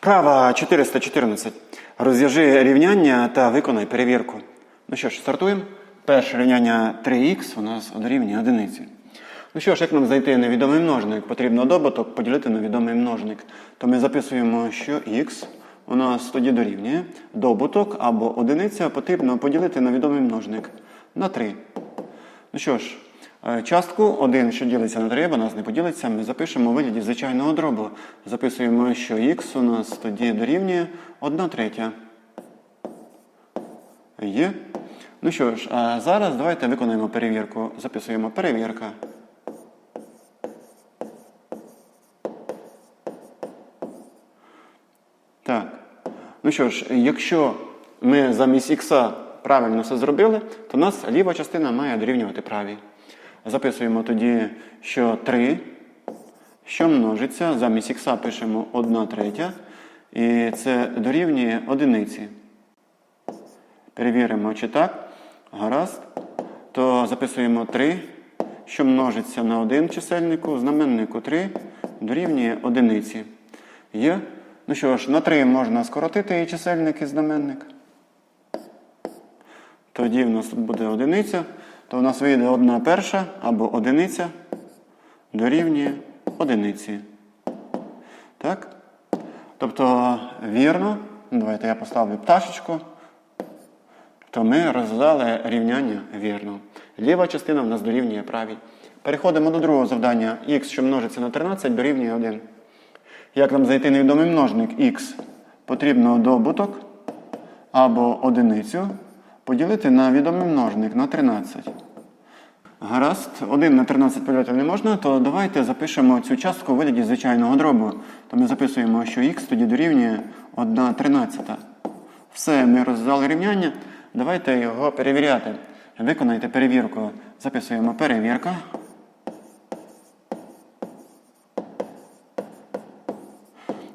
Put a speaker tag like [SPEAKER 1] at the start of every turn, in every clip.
[SPEAKER 1] Вправа 414. Розв'яжи рівняння та виконай перевірку. Ну що ж, стартуємо. Перше рівняння 3х у нас дорівнює одиниці. Ну що ж, як нам знайти невідомий множник? Потрібно добуток поділити на відомий множник. То ми записуємо, що х у нас тоді дорівнює добуток або одиниця потрібно поділити на відомий множник на 3. Ну що ж, частку 1, що ділиться на 3, бо нас не поділиться, ми запишемо у вигляді звичайного дробу. Записуємо, що х у нас тоді дорівнює 1 третя. Є. Ну що ж, а зараз давайте виконаємо перевірку. Записуємо перевірка. Так. Ну що ж, якщо ми замість х правильно все зробили, то у нас ліва частина має дорівнювати правій. Записуємо тоді, що 3, що множиться, замість х пишемо 1 третя, і це дорівнює одиниці. Перевіримо, чи так. Гаразд. То записуємо 3, що множиться на 1 чисельнику, знаменнику 3 дорівнює одиниці. Є? Ну що ж, на 3 можна скоротити і чисельник, і знаменник. Тоді в нас тут буде одиниця, то в нас вийде 1 перша або одиниця дорівнює одиниці. Так? Тобто, вірно, давайте я поставлю пташечку, то ми розв'язали рівняння вірно. Ліва частина в нас дорівнює правій. Переходимо до другого завдання. х, що множиться на 13, дорівнює 1. Як нам знайти невідомий множник х? Потрібно добуток або одиницю поділити на відомий множник на 13. Гаразд, 1 на 13 поділити не можна, то давайте запишемо цю частку у вигляді звичайного дробу. То ми записуємо, що х тоді дорівнює 1 тринадцята. Все, ми розв'язали рівняння. Давайте його перевіряти. Виконайте перевірку. Записуємо перевірка.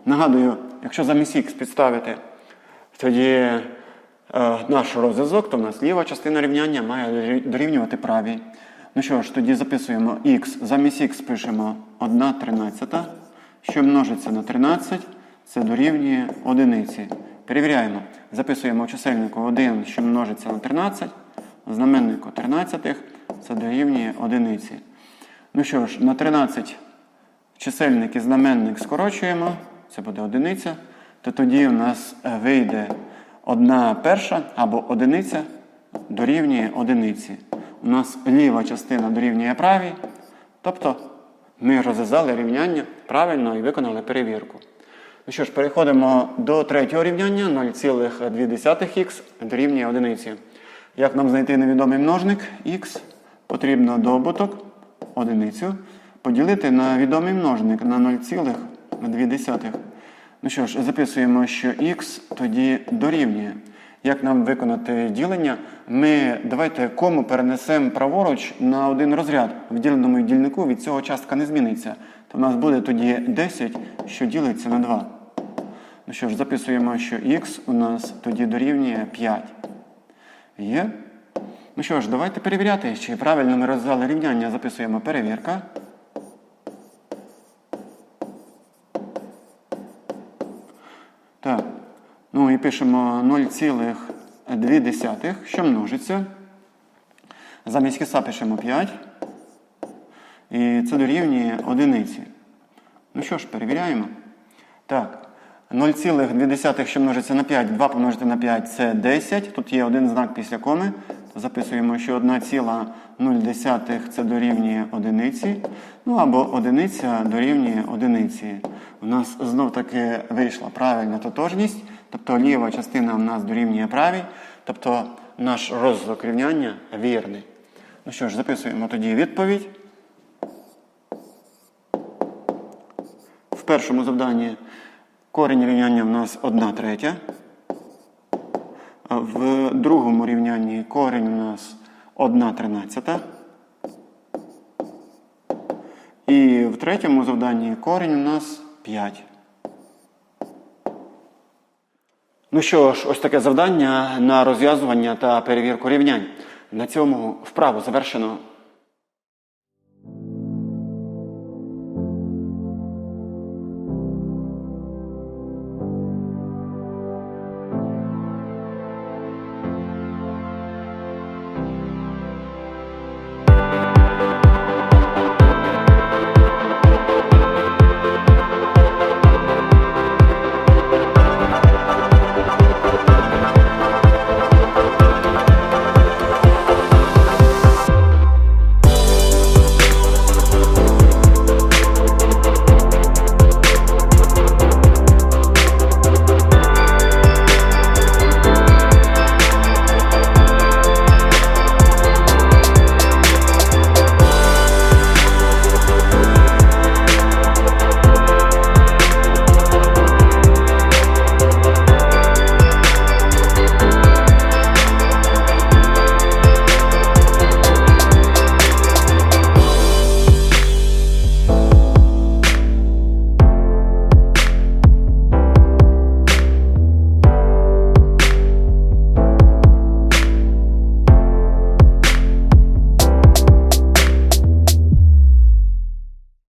[SPEAKER 1] Нагадую, якщо замість х підставити, тоді наш розв'язок, то в нас ліва частина рівняння має дорівнювати правій. Ну що ж, тоді записуємо х. Замість х пишемо 1 тринадцята, що множиться на 13, це дорівнює одиниці. Перевіряємо. Записуємо чисельнику 1, що множиться на 13, в знаменнику 13, це дорівнює одиниці. Ну що ж, на 13 чисельник і знаменник скорочуємо, це буде одиниця, то тоді у нас е, вийде одна перша або одиниця дорівнює одиниці. У нас ліва частина дорівнює правій, тобто ми розв'язали рівняння правильно і виконали перевірку. Ну що ж, переходимо до третього рівняння 0,2х дорівнює одиниці. Як нам знайти невідомий множник х? Потрібно добуток одиницю поділити на відомий множник на 0,2. Ну що ж, записуємо, що х тоді дорівнює. Як нам виконати ділення? Ми давайте кому перенесемо праворуч на один розряд. В діленому дільнику від цього частка не зміниться. То в нас буде тоді 10, що ділиться на 2. Ну що ж, записуємо, що х у нас тоді дорівнює 5. Є? Ну що ж, давайте перевіряти, чи правильно ми розв'язали рівняння. Записуємо перевірка. Так. Ну і пишемо 0,2, що множиться. Замість хіса пишемо 5. І це дорівнює одиниці. Ну що ж, перевіряємо. Так. 0,2, що множиться на 5, 2 помножити на 5 це 10. Тут є один знак після коми. Записуємо, що 1,0 це дорівнює одиниці. Ну або одиниця дорівнює одиниці. У нас знов таки вийшла правильна тотожність. Тобто ліва частина у нас дорівнює правій. Тобто наш розвиток рівняння вірний. Ну що ж, записуємо тоді відповідь. В першому завданні корінь рівняння у нас 1 третя. В другому рівнянні корінь у нас 1 тринадцята. І в третьому завданні корінь у нас 5. Ну що ж, ось таке завдання на розв'язування та перевірку рівнянь. На цьому вправу завершено.